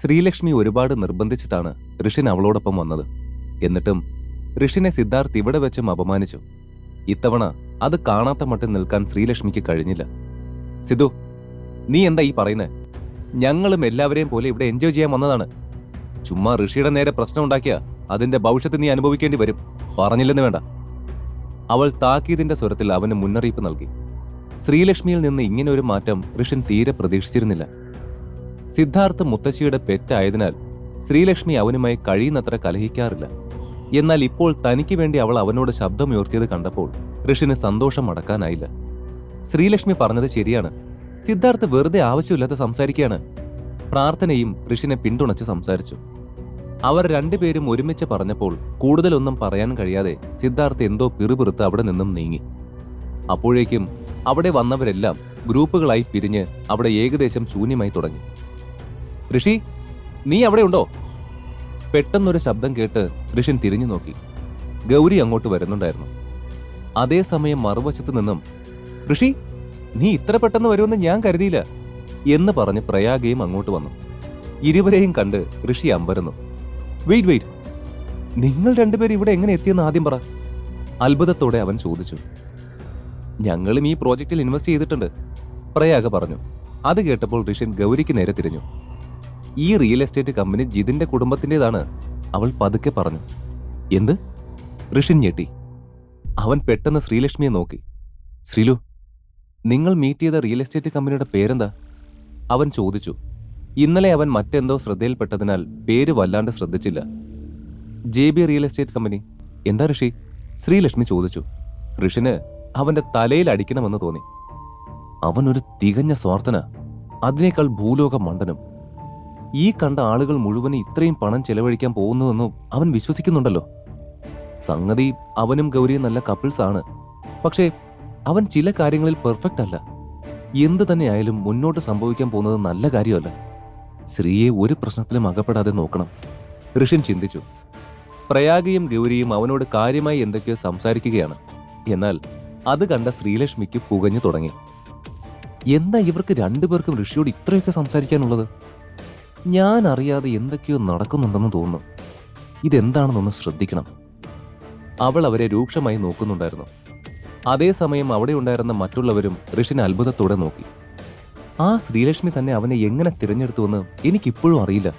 ശ്രീലക്ഷ്മി ഒരുപാട് നിർബന്ധിച്ചിട്ടാണ് ഋഷിൻ അവളോടൊപ്പം വന്നത്. എന്നിട്ടും ഋഷിനെ സിദ്ധാർത്ഥ് ഇവിടെ വെച്ചും അപമാനിച്ചു. ഇത്തവണ അത് കാണാത്ത മട്ടിൽ നിൽക്കാൻ ശ്രീലക്ഷ്മിക്ക് കഴിഞ്ഞില്ല. സിദ്ധു നീ എന്താ ഈ പറയുന്നത് ഞങ്ങളും എല്ലാവരെയും പോലെ ഇവിടെ എൻജോയ് ചെയ്യാൻ വന്നതാണ്. ചുമ്മാ ഋഷിയുടെ നേരെ പ്രശ്നം ഉണ്ടാക്കിയ അതിന്റെ ഭവിഷ്യത്ത് നീ അനുഭവിക്കേണ്ടി വരും. പറഞ്ഞില്ലെന്ന് വേണ്ട. അവൾ താക്കീതിന്റെ സ്വരത്തിൽ അവന് മുന്നറിയിപ്പ് നൽകി. ശ്രീലക്ഷ്മിയിൽ നിന്ന് ഇങ്ങനെ ഒരു മാറ്റം ഋഷൻ തീരെ പ്രതീക്ഷിച്ചിരുന്നില്ല. സിദ്ധാർത്ഥ് മുത്തശ്ശിയുടെ പെറ്റായതിനാൽ ശ്രീലക്ഷ്മി അവനുമായി കഴിയുന്നത്ര കലഹിക്കാറില്ല. എന്നാൽ ഇപ്പോൾ തനിക്ക് വേണ്ടി അവൾ അവനോട് ശബ്ദമുയർത്തിയത് കണ്ടപ്പോൾ ഋഷിന് സന്തോഷം അടക്കാനായില്ല ശ്രീലക്ഷ്മി പറഞ്ഞത് ശരിയാണ്. സിദ്ധാർത്ഥ് വെറുതെ ആവശ്യമില്ലാതെ സംസാരിക്കുകയാണ്. പ്രാർത്ഥനയും ഋഷിനെ പിന്തുണച്ച് സംസാരിച്ചു. അവർ രണ്ടുപേരും ഒരുമിച്ച് പറഞ്ഞപ്പോൾ കൂടുതലൊന്നും പറയാൻ കഴിയാതെ സിദ്ധാർത്ഥ് എന്തോ പിറുപിറുത്ത് അവിടെ നിന്നും നീങ്ങി. അപ്പോഴേക്കും അവിടെ വന്നവരെല്ലാം ഗ്രൂപ്പുകളായി പിരിഞ്ഞ് അവിടെ ഏകദേശം ശൂന്യമായി തുടങ്ങി. ഋഷി നീ അവിടെ ഉണ്ടോ? പെട്ടെന്നൊരു ശബ്ദം കേട്ട് ഋഷിൻ തിരിഞ്ഞു നോക്കി. ഗൗരി അങ്ങോട്ട് വരുന്നുണ്ടായിരുന്നു. അതേസമയം മറുവശത്ത് നിന്നും ഋഷി നീ ഇത്ര പെട്ടെന്ന് വരുമെന്ന് ഞാൻ കരുതിയില്ല എന്ന് പറഞ്ഞ് പ്രയാഗയും അങ്ങോട്ട് വന്നു. ഇരുവരെയും കണ്ട് ഋഷി അമ്പരന്നു. Wait wait. നിങ്ങൾ രണ്ടുപേരും ഇവിടെ എങ്ങനെ എത്തിയെന്ന് ആദ്യം പറ. അത്ഭുതത്തോടെ അവൻ ചോദിച്ചു. ഞങ്ങളും ഈ പ്രോജക്റ്റിൽ ഇൻവെസ്റ്റ് ചെയ്തിട്ടുണ്ട് പ്രയാഗ പറഞ്ഞു. അത് കേട്ടപ്പോൾ ഋഷിൻ ഗൗരിക്ക് നേരെ തിരിഞ്ഞു. ഈ റിയൽ എസ്റ്റേറ്റ് കമ്പനി ജിതിന്റെ കുടുംബത്തിന്റെതാണ് അവൾ പതുക്കെ പറഞ്ഞു. എന്ത്? ഋഷിൻ ഞെട്ടി. അവൻ പെട്ടെന്ന് ശ്രീലക്ഷ്മിയെ നോക്കി. ശ്രീലു നിങ്ങൾ മീറ്റ് ചെയ്ത റിയൽ എസ്റ്റേറ്റ് കമ്പനിയുടെ പേരെന്താ? അവൻ ചോദിച്ചു. ഇന്നലെ അവൻ മറ്റെന്തോ ശ്രദ്ധയിൽപ്പെട്ടതിനാൽ പേര് വല്ലാണ്ട് ശ്രദ്ധിച്ചില്ല. J B real estate company എന്താ ഋഷി? ശ്രീലക്ഷ്മി ചോദിച്ചു. ഋഷിന് അവന്റെ തലയിൽ അടിക്കണമെന്ന് തോന്നി. അവനൊരു തികഞ്ഞ സ്വാർത്ഥന. അതിനേക്കാൾ ഭൂലോക മണ്ടനും. ഈ കണ്ട ആളുകൾ മുഴുവൻ ഇത്രയും പണം ചെലവഴിക്കാൻ പോകുന്നുവെന്നും അവൻ വിശ്വസിക്കുന്നുണ്ടല്ലോ. സംഗതി അവനും ഗൗരിയും നല്ല കപ്പിൾസ് ആണ്. പക്ഷേ അവൻ ചില കാര്യങ്ങളിൽ പെർഫെക്റ്റ് അല്ല. എന്തു തന്നെയായാലും മുന്നോട്ട് സംഭവിക്കാൻ പോകുന്നത് നല്ല കാര്യമല്ല. ശ്രീയെ ഒരു പ്രശ്നത്തിലും അകപ്പെടാതെ നോക്കണം. ഋഷിൻ ചിന്തിച്ചു. പ്രയാഗയും ഗൗരിയും അവനോട് കാര്യമായി എന്തൊക്കെയോ സംസാരിക്കുകയാണ്. എന്നാൽ അത് കണ്ട ശ്രീലക്ഷ്മിക്ക് പുകഞ്ഞു തുടങ്ങി. എന്താ ഇവർക്ക് രണ്ടുപേർക്കും ഋഷിയോട് ഇത്രയൊക്കെ സംസാരിക്കാനുള്ളത്? ഞാൻ അറിയാതെ എന്തൊക്കെയോ നടക്കുന്നുണ്ടെന്ന് തോന്നുന്നു. ഇതെന്താണെന്നൊന്ന് ശ്രദ്ധിക്കണം. അവൾ അവരെ രൂക്ഷമായി നോക്കുന്നുണ്ടായിരുന്നു. അതേസമയം അവിടെ ഉണ്ടായിരുന്ന മറ്റുള്ളവരും ഋഷിനെ അത്ഭുതത്തോടെ നോക്കി. ആ ശ്രീലക്ഷ്മി തന്നെ അവനെ എങ്ങനെ തിരഞ്ഞെടുത്തുവെന്ന് എനിക്കിപ്പോഴും അറിയില്ല.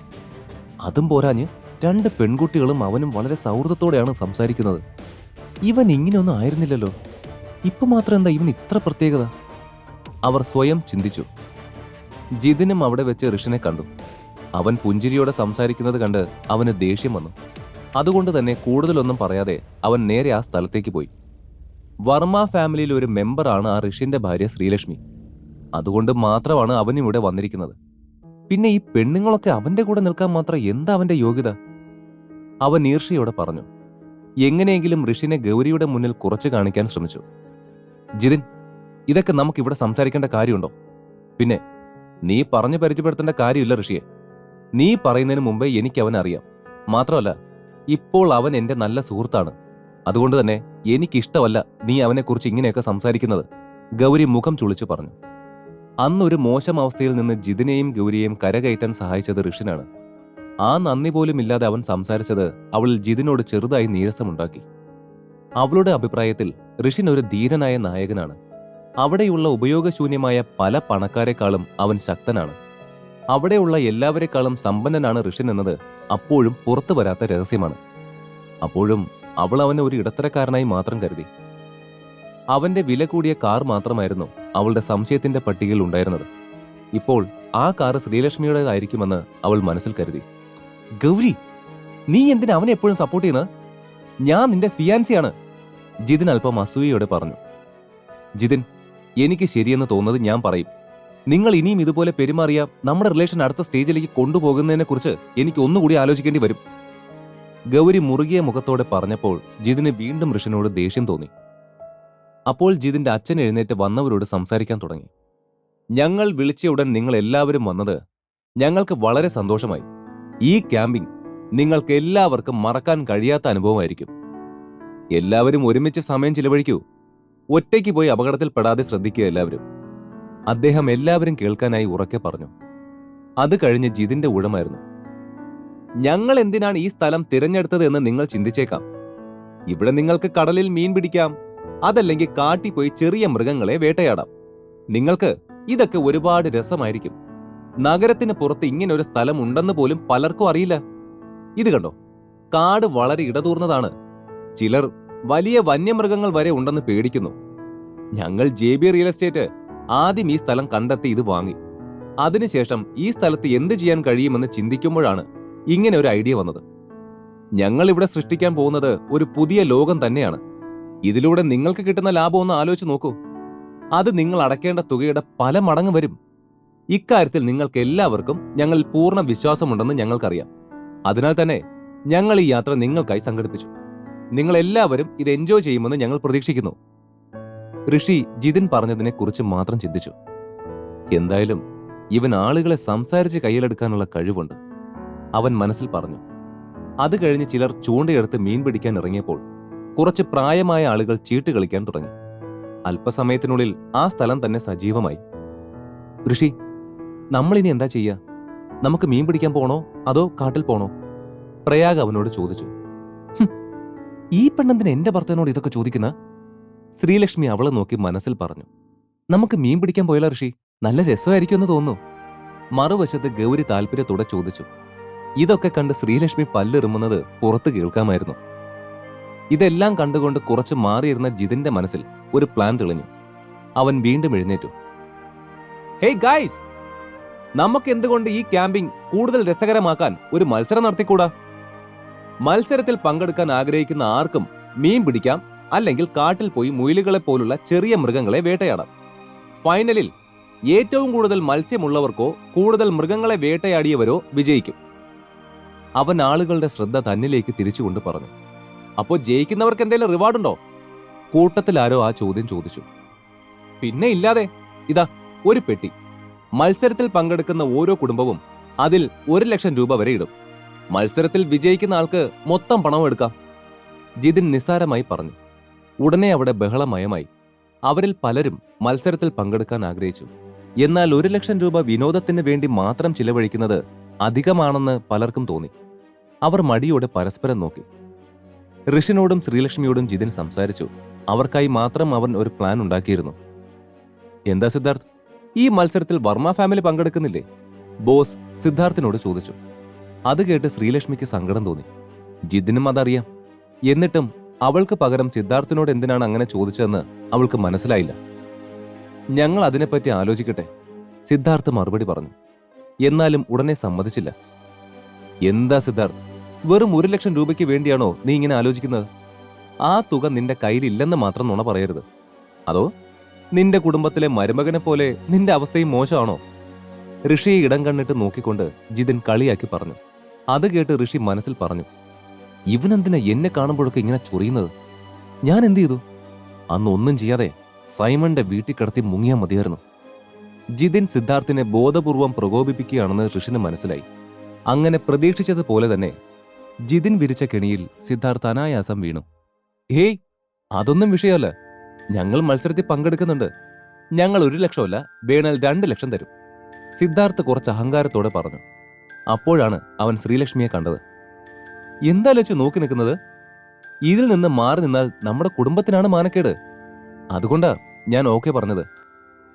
അതും പോരാഞ്ഞ് രണ്ട് പെൺകുട്ടികളും അവനും വളരെ സൗഹൃദത്തോടെയാണ് സംസാരിക്കുന്നത്. ഇവൻ ഇങ്ങനെയൊന്നും ആയിരുന്നില്ലല്ലോ. ഇപ്പൊ മാത്രം എന്താ ഇവൻ ഇത്ര പ്രത്യേകത? അവർ സ്വയം ചിന്തിച്ചു. ജിതിനും അവിടെ വെച്ച് ഋഷിനെ കണ്ടു. അവൻ പുഞ്ചിരിയോടെ സംസാരിക്കുന്നത് കണ്ട് അവന് ദേഷ്യം വന്നു. അതുകൊണ്ട് തന്നെ കൂടുതലൊന്നും പറയാതെ അവൻ നേരെ ആ സ്ഥലത്തേക്ക് പോയി. വർമ്മ ഫാമിലിയിൽ ഒരു മെമ്പറാണ് ആ ഋഷിന്റെ ഭാര്യ ശ്രീലക്ഷ്മി. അതുകൊണ്ട് മാത്രമാണ് അവൻ ഇവിടെ വന്നിരിക്കുന്നത്. പിന്നെ ഈ പെണ്ണുങ്ങളൊക്കെ അവന്റെ കൂടെ നിൽക്കാൻ മാത്രം എന്താ അവന്റെ യോഗ്യത? അവൻ ഈർഷയോടെ പറഞ്ഞു. എങ്ങനെയെങ്കിലും ഋഷിനെ ഗൗരിയുടെ മുന്നിൽ കുറച്ചു കാണിക്കാൻ ശ്രമിച്ചു. ജിതിൻ ഇതൊക്കെ നമുക്ക് ഇവിടെ സംസാരിക്കേണ്ട കാര്യമുണ്ടോ? പിന്നെ നീ പറഞ്ഞു പരിചയപ്പെടുത്തേണ്ട കാര്യമില്ല ഋഷിയെ. നീ പറയുന്നതിന് മുമ്പേ എനിക്ക് അവൻ അറിയാം മാത്രമല്ല ഇപ്പോൾ അവൻ എന്റെ നല്ല സുഹൃത്താണ്. അതുകൊണ്ട് തന്നെ എനിക്കിഷ്ടമല്ല നീ അവനെക്കുറിച്ച് ഇങ്ങനെയൊക്കെ സംസാരിക്കുന്നത് ഗൗരി മുഖം ചുളിച്ചു പറഞ്ഞു. അന്നൊരു മോശം അവസ്ഥയിൽ നിന്ന് ജിതിനെയും ഗൗരിയെയും കരകയറ്റാൻ സഹായിച്ചത് ഋഷിനാണ്. ആ നന്ദി പോലും ഇല്ലാതെ അവൻ സംസാരിച്ചത് അവളിൽ ജിതിനോട് ചെറുതായി നീരസമുണ്ടാക്കി. അവളുടെ അഭിപ്രായത്തിൽ ഋഷിൻ ഒരു ധീരനായ നായകനാണ്. അവിടെയുള്ള ഉപയോഗശൂന്യമായ പല പണക്കാരെക്കാളും അവൻ ശക്തനാണ്. അവിടെയുള്ള എല്ലാവരെക്കാളും സമ്പന്നനാണ് ഋഷൻ എന്നത് അപ്പോഴും പുറത്തു വരാത്ത രഹസ്യമാണ്. അപ്പോഴും അവൾ അവനെ ഒരു ഇടത്തരക്കാരനായി മാത്രം കരുതി. അവന്റെ വില കൂടിയ കാർ മാത്രമായിരുന്നു അവളുടെ സംശയത്തിന്റെ പട്ടികയിൽ ഉണ്ടായിരുന്നത്. ഇപ്പോൾ ആ കാർ ശ്രീലക്ഷ്മിയുടേതായിരിക്കുമെന്ന് അവൾ മനസ്സിൽ കരുതി. ഗൗരി നീ എന്തിനാ അവനെ എപ്പോഴും സപ്പോർട്ട് ചെയ്യുന്നത്? ഞാൻ നിന്റെ ഫിയാൻസിയാണ് ജിതിൻ അല്പം അസൂയയോടെ പറഞ്ഞു. ജിതിൻ എനിക്ക് ശരിയെന്ന് തോന്നുന്നത് ഞാൻ പറയും. നിങ്ങൾ ഇനിയും ഇതുപോലെ പെരുമാറിയ നമ്മുടെ റിലേഷൻ അടുത്ത സ്റ്റേജിലേക്ക് കൊണ്ടുപോകുന്നതിനെ കുറിച്ച് എനിക്ക് ഒന്നുകൂടി ആലോചിക്കേണ്ടി വരും. ഗൗരി മുറുകിയ മുഖത്തോടെ പറഞ്ഞപ്പോൾ ജിതിന് വീണ്ടും ഋഷിനോട് ദേഷ്യം തോന്നി. അപ്പോൾ ജിതിന്റെ അച്ഛൻ എഴുന്നേറ്റ് വന്നവരോട് സംസാരിക്കാൻ തുടങ്ങി. ഞങ്ങൾ വിളിച്ച ഉടൻ നിങ്ങൾ എല്ലാവരും വന്നത് ഞങ്ങൾക്ക് വളരെ സന്തോഷമായി. ഈ ക്യാമ്പിംഗ് നിങ്ങൾക്ക് എല്ലാവർക്കും മറക്കാൻ കഴിയാത്ത അനുഭവമായിരിക്കും. എല്ലാവരും ഒരുമിച്ച് സമയം ചിലവഴിക്കൂ. ഒറ്റയ്ക്ക് പോയി അപകടത്തിൽപ്പെടാതെ ശ്രദ്ധിക്കുക എല്ലാവരും. അദ്ദേഹം എല്ലാവരും കേൾക്കാനായി ഉറക്കെ പറഞ്ഞു. അത് കഴിഞ്ഞ് ജിതിന്റെ ഊഴമായിരുന്നു. ഞങ്ങൾ എന്തിനാണ് ഈ സ്ഥലം തിരഞ്ഞെടുത്തത് എന്ന് നിങ്ങൾ ചിന്തിച്ചേക്കാം. ഇവിടെ നിങ്ങൾക്ക് കടലിൽ മീൻ പിടിക്കാം അതല്ലെങ്കിൽ കാട്ടി പോയി ചെറിയ മൃഗങ്ങളെ വേട്ടയാടാം. നിങ്ങൾക്ക് ഇതൊക്കെ ഒരുപാട് രസമായിരിക്കും. നഗരത്തിന് പുറത്ത് ഇങ്ങനെ ഒരു സ്ഥലം ഉണ്ടെന്ന് പോലും പലർക്കും അറിയില്ല. ഇത് കണ്ടോ? കാട് വളരെ ഇടതൂർന്നതാണ്. ചിലർ വലിയ വന്യമൃഗങ്ങൾ വരെ ഉണ്ടെന്ന് പേടിക്കുന്നു. ഞങ്ങൾ ജെ ബി റിയൽ എസ്റ്റേറ്റ് ആദ്യം ഈ സ്ഥലം കണ്ടെത്തി ഇത് വാങ്ങി. അതിനുശേഷം ഈ സ്ഥലത്ത് എന്ത് ചെയ്യാൻ കഴിയുമെന്ന് ചിന്തിക്കുമ്പോഴാണ് ഇങ്ങനെ ഒരു ഐഡിയ വന്നത്. ഞങ്ങൾ ഇവിടെ സൃഷ്ടിക്കാൻ പോകുന്നത് ഒരു പുതിയ ലോകം തന്നെയാണ്. ഇതിലൂടെ നിങ്ങൾക്ക് കിട്ടുന്ന ലാഭം ഒന്ന് ആലോചിച്ച് നോക്കൂ. അത് നിങ്ങൾ അടയ്ക്കേണ്ട തുകയുടെ പല മടങ്ങ് വരും. ഇക്കാര്യത്തിൽ നിങ്ങൾക്ക് എല്ലാവർക്കും ഞങ്ങൾ പൂർണ വിശ്വാസമുണ്ടെന്ന് ഞങ്ങൾക്കറിയാം. അതിനാൽ തന്നെ ഞങ്ങൾ ഈ യാത്ര നിങ്ങൾക്കായി സംഘടിപ്പിച്ചു. നിങ്ങൾ എല്ലാവരും ഇത് എൻജോയ് ചെയ്യുമെന്ന് ഞങ്ങൾ പ്രതീക്ഷിക്കുന്നു. ഋഷി ജിതിൻ പറഞ്ഞതിനെ കുറിച്ച് മാത്രം ചിന്തിച്ചു. എന്തായാലും ഇവൻ ആളുകളെ സംസാരിച്ച് കയ്യിലെടുക്കാനുള്ള കഴിവുണ്ട്. അവൻ മനസ്സിൽ പറഞ്ഞു അത് കഴിഞ്ഞ് ചിലർ ചൂണ്ടയെടുത്ത് മീൻ പിടിക്കാൻ ഇറങ്ങിയപ്പോൾ കുറച്ച് പ്രായമായ ആളുകൾ ചീട്ട് കളിക്കാൻ തുടങ്ങി. അല്പസമയത്തിനുള്ളിൽ ആ സ്ഥലം തന്നെ സജീവമായി. ഋഷി നമ്മളിനി എന്താ ചെയ്യുക നമുക്ക് മീൻ പിടിക്കാൻ പോണോ അതോ കാട്ടിൽ പോണോ? പ്രയാഗ് അവനോട് ചോദിച്ചു. ഈ പെണ്ണെന്തിന് എന്റെ ഭർത്തനോട് ഇതൊക്കെ ചോദിക്കുന്ന? ശ്രീലക്ഷ്മി അവളെ നോക്കി മനസ്സിൽ പറഞ്ഞു. നമുക്ക് മീൻ പിടിക്കാൻ പോയാലോ ഋഷി. നല്ല രസമായിരിക്കും എന്ന് തോന്നുന്നു. മറുവശത്ത് ഗൗരി താല്പര്യത്തോടെ ചോദിച്ചു. ഇതൊക്കെ കണ്ട് ശ്രീലക്ഷ്മി പല്ലിറുമുന്നത് പുറത്ത് കേൾക്കാമായിരുന്നു. ഇതെല്ലാം കണ്ടുകൊണ്ട് കുറച്ച് മാറിയിരുന്ന ജിതിന്റെ മനസ്സിൽ ഒരു പ്ലാൻ തെളിഞ്ഞു. അവൻ വീണ്ടും എഴുന്നേറ്റു. Hey guys! നമുക്ക് എന്തുകൊണ്ട് ഈ ക്യാമ്പിംഗ് കൂടുതൽ രസകരമാക്കാൻ ഒരു മത്സരം നടത്തിക്കൂടാ? മത്സരത്തിൽ പങ്കെടുക്കാൻ ആഗ്രഹിക്കുന്ന ആർക്കും മീൻ പിടിക്കാം അല്ലെങ്കിൽ കാട്ടിൽ പോയി മുയിലുകളെ പോലുള്ള ചെറിയ മൃഗങ്ങളെ വേട്ടയാടാം. ഫൈനലിൽ ഏറ്റവും കൂടുതൽ മത്സ്യമുള്ളവർക്കോ കൂടുതൽ മൃഗങ്ങളെ വേട്ടയാടിയവരോ വിജയിക്കും. അവൻ ആളുകളുടെ ശ്രദ്ധ തന്നിലേക്ക് തിരിച്ചുകൊണ്ട് പറഞ്ഞു അപ്പോൾ ജയിക്കുന്നവർക്ക് എന്തെങ്കിലും റിവാർഡുണ്ടോ? കൂട്ടത്തിൽ ആരോ ആ ചോദ്യം ചോദിച്ചു. പിന്നെ ഇല്ലാതെ ഇതാ ഒരു പെട്ടി. മത്സരത്തിൽ പങ്കെടുക്കുന്ന ഓരോ കുടുംബവും അതിൽ ഒരു ലക്ഷം രൂപ വരെ ഇടും. മത്സരത്തിൽ വിജയിക്കുന്ന ആൾക്ക് മൊത്തം പണം എടുക്കാം. ജിതിൻ നിസ്സാരമായി പറഞ്ഞു ഉടനെ അവിടെ ബഹളമയമായി. അവരിൽ പലരും മത്സരത്തിൽ പങ്കെടുക്കാൻ ആഗ്രഹിച്ചു. എന്നാൽ ഒരു ലക്ഷം രൂപ വിനോദത്തിന് വേണ്ടി മാത്രം ചിലവഴിക്കുന്നത് അധികമാണെന്ന് പലർക്കും തോന്നി. അവർ മടിയോടെ പരസ്പരം നോക്കി. ഋഷിനോടും ശ്രീലക്ഷ്മിയോടും ജിതിൻ സംസാരിച്ചു. അവർക്കായി മാത്രം അവൻ ഒരു പ്ലാൻ ഉണ്ടാക്കിയിരുന്നു. എന്താ സിദ്ധാർത്ഥ്? ഈ മത്സരത്തിൽ വർമ്മ ഫാമിലി പങ്കെടുക്കുന്നില്ലേ? ബോസ് സിദ്ധാർത്ഥിനോട് ചോദിച്ചു. അത് കേട്ട് ശ്രീലക്ഷ്മിക്ക് സങ്കടം തോന്നി. ജിതിനും അതറിയാം. എന്നിട്ടും അവൾക്ക് പകരം സിദ്ധാർത്ഥിനോട് എന്തിനാണ് അങ്ങനെ ചോദിച്ചതെന്ന് അവൾക്ക് മനസ്സിലായില്ല. ഞങ്ങൾ അതിനെപ്പറ്റി ആലോചിക്കട്ടെ സിദ്ധാർത്ഥ് മറുപടി പറഞ്ഞു. എന്നാലും ഉടനെ സമ്മതിച്ചില്ല. എന്താ സിദ്ധാർത്ഥ് വെറും ഒരു ലക്ഷം രൂപയ്ക്ക് വേണ്ടിയാണോ നീ ഇങ്ങനെ ആലോചിക്കുന്നത്? ആ തുക നിന്റെ കയ്യിലില്ലെന്ന് മാത്രം നുണ പറയരുത്. അതോ നിന്റെ കുടുംബത്തിലെ മരുമകനെ പോലെ നിന്റെ അവസ്ഥയും മോശമാണോ? ഋഷിയെ ഇടം കണ്ണിട്ട് നോക്കിക്കൊണ്ട് ജിതിൻ കളിയാക്കി പറഞ്ഞു. അത് കേട്ട് ഋഷി മനസ്സിൽ പറഞ്ഞു. ഇവനെന്തിനാ എന്നെ കാണുമ്പോഴൊക്കെ ഇങ്ങനെ ചൊറിയുന്നത്? ഞാൻ എന്ത് ചെയ്തു? അന്ന് ഒന്നും ചെയ്യാതെ സൈമന്റെ വീട്ടിൽ കിടത്തി മുങ്ങിയാൽ മതിയായിരുന്നു. ജിതിൻ സിദ്ധാർത്ഥിനെ ബോധപൂർവം പ്രകോപിപ്പിക്കുകയാണെന്ന് ഋഷിന് മനസ്സിലായി. അങ്ങനെ പ്രതീക്ഷിച്ചതുപോലെ തന്നെ ജിതിൻ വിരിച്ച കെണിയിൽ സിദ്ധാർത്ഥ അനായാസം വീണു. ഹേയ് അതൊന്നും വിഷയമല്ല. ഞങ്ങൾ മത്സരത്തിൽ പങ്കെടുക്കുന്നുണ്ട്. ഞങ്ങൾ ഒരു ലക്ഷമല്ല വേണൽ രണ്ട് ലക്ഷം തരും. സിദ്ധാർത്ഥ് കുറച്ച് അഹങ്കാരത്തോടെ പറഞ്ഞു. അപ്പോഴാണ് അവൻ ശ്രീലക്ഷ്മിയെ കണ്ടത്. എന്താലോച്ച് നോക്കി നിൽക്കുന്നത്? ഇതിൽ നിന്ന് മാറി നിന്നാൽ നമ്മുടെ കുടുംബത്തിനാണ് മാനക്കേട്. അതുകൊണ്ടാ ഞാൻ ഓക്കെ പറഞ്ഞത്.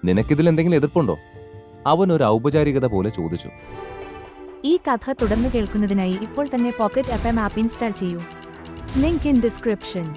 നിനക്കിതിൽ എന്തെങ്കിലും എതിർപ്പുണ്ടോ? അവൻ ഒരു ഔപചാരികത പോലെ ചോദിച്ചു. ഈ കഥ തുടർന്ന് കേൾക്കുന്നതിനായി ഇപ്പോൾ തന്നെ pocket F M app install ചെയ്യൂ. Link in description